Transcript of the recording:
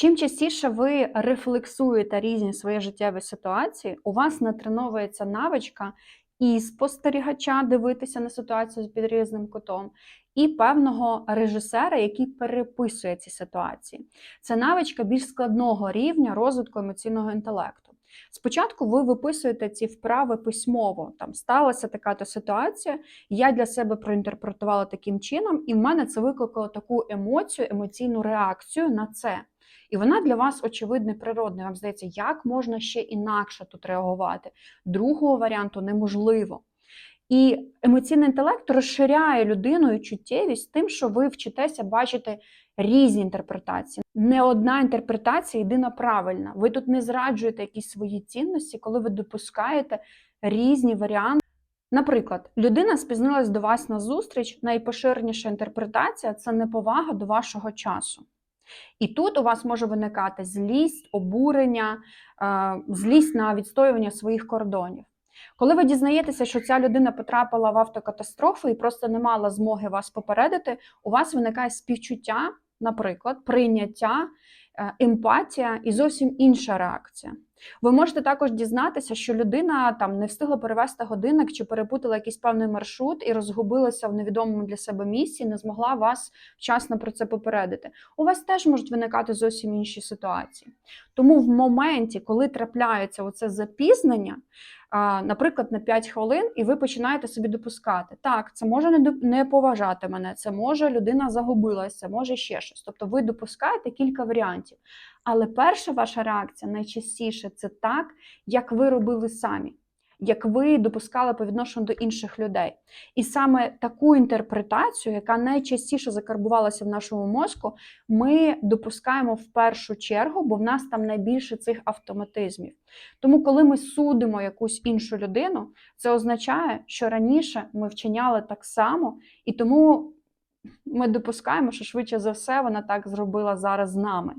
Чим частіше ви рефлексуєте різні свої життєві ситуації, у вас натреновується навичка і спостерігача дивитися на ситуацію під різним кутом, і певного режисера, який переписує ці ситуації. Це навичка більш складного рівня розвитку емоційного інтелекту. Спочатку ви виписуєте ці вправи письмово. Там сталася така то ситуація, я для себе проінтерпретувала таким чином, і в мене це викликало таку емоцію, емоційну реакцію на це. І вона для вас очевидна і природна. Вам здається, як можна ще інакше тут реагувати? Другого варіанту неможливо. І емоційний інтелект розширяє людину і чуттєвість тим, що ви вчитеся бачити різні інтерпретації. Не одна інтерпретація єдина правильна. Ви тут не зраджуєте якісь свої цінності, коли ви допускаєте різні варіанти. Наприклад, людина спізнилась до вас на зустріч. Найпоширеніша інтерпретація це неповага до вашого часу. І тут у вас може виникати злість, обурення, е, злість на відстоювання своїх кордонів. Коли ви дізнаєтеся, що ця людина потрапила в автокатастрофу і просто не мала змоги вас попередити, у вас виникає співчуття, наприклад, прийняття, е, емпатія і зовсім інша реакція. Ви можете також дізнатися, що людина там не встигла перевести годинник чи перепутала якийсь певний маршрут і розгубилася в невідомому для себе місці, не змогла вас вчасно про це попередити. У вас теж можуть виникати зовсім інші ситуації. Тому в моменті, коли трапляється оце запізнення, наприклад, на 5 хвилин, і ви починаєте собі допускати. Так, це може не, поважати мене, це може людина загубилася, може ще щось. Тобто ви допускаєте кілька варіантів. Але перша ваша реакція найчастіше це так, як ви робили самі, як ви допускали по відношенню до інших людей. І саме таку інтерпретацію, яка найчастіше закарбувалася в нашому мозку, ми допускаємо в першу чергу, бо в нас там найбільше цих автоматизмів. Тому, коли ми судимо якусь іншу людину, це означає, що раніше ми вчиняли так само, і тому ми допускаємо, що швидше за все вона так зробила зараз з нами.